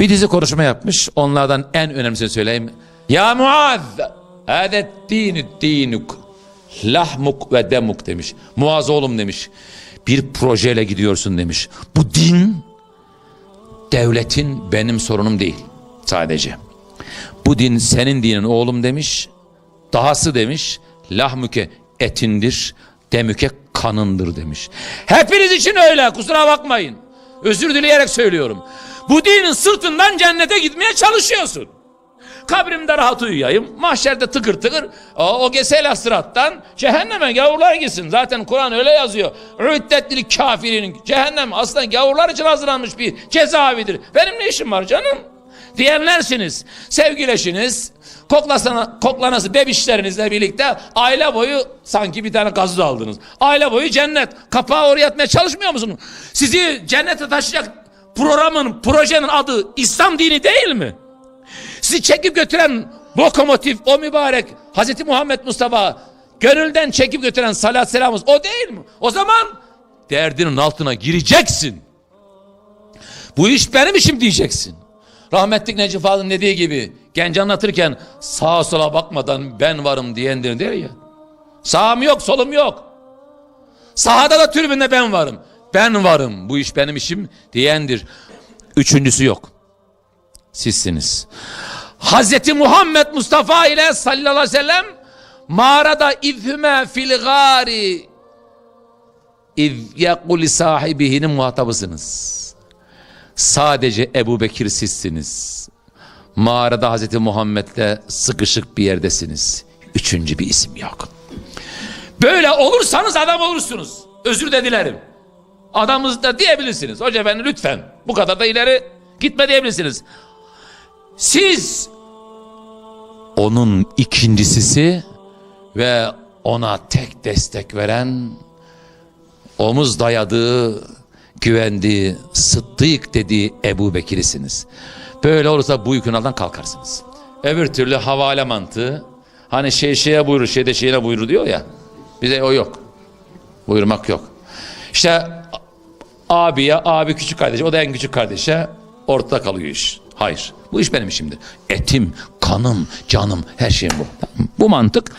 Bir dizi konuşma yapmış. Onlardan en önemlisini söyleyeyim. Ya Muaz, adet dinü dinuk, lahmuk ve demuk demiş. Muaz oğlum demiş. Bir projeyle gidiyorsun demiş. Bu din devletin benim sorunum değil sadece. Bu din senin dinin oğlum demiş. Dahası demiş. Lahmüke etindir, demüke kanındır demiş. Hepiniz için öyle kusura bakmayın. Özür dileyerek söylüyorum. Bu dinin sırtından cennete gitmeye çalışıyorsun. Kabrimde rahat uyuyayım. Mahşerde tıkır tıkır o, o gesela sırattan cehenneme gavurlar gitsin. Zaten Kur'an öyle yazıyor. Üddetli kafirin cehennem aslında gavurlar için hazırlanmış bir cezaevidir. Benim ne işim var canım? Diyenlersiniz. Sevgileşiniz. Koklasana, koklanası bebişlerinizle birlikte aile boyu sanki bir tane gazoz aldınız. Aile boyu cennet. Kapağı oraya atmaya çalışmıyor musunuz? Sizi cennete taşıyacak programın, projenin adı İslam dini değil mi? Sizi çekip götüren lokomotif o mübarek Hazreti Muhammed Mustafa gönülden çekip götüren salat selamımız o değil mi? O zaman derdinin altına gireceksin. Bu iş benim işim diyeceksin. Rahmetlik Necip Fazıl'ın dediği gibi genç anlatırken sağa sola bakmadan ben varım diyendir der ya. Sağım yok solum yok. Sahada da tribünde ben varım. Ben varım bu iş benim işim diyendir. Üçüncüsü yok. Sizsiniz. Hazreti Muhammed Mustafa ile sallallahu aleyhi ve sellem mağarada ifhüme fil gari iz yekuli sahibihinin muhatabısınız. Sadece Ebu Bekir sizsiniz. Mağarada Hazreti Muhammed'le sıkışık bir yerdesiniz. Üçüncü bir isim yok. Böyle olursanız adam olursunuz. Özür de dilerim. Adamız da diyebilirsiniz. Hoca efendi lütfen bu kadar da ileri gitme diyebilirsiniz. Siz onun ikincisisi ve ona tek destek veren omuz dayadığı, güvendiği, sıddık dediği Ebu Bekir'isiniz. Böyle olursa bu yükün altından kalkarsınız. Öbür türlü havale mantığı, hani şey şeye buyurur, şey de şeyine buyurur diyor ya, bize o yok. Buyurmak yok. İşte abiye, abi küçük kardeşe, o da en küçük kardeşe ortada kalıyor iş. Hayır. Bu iş benim işimdir. Etim, kanım, canım, her şeyim bu. Bu mantık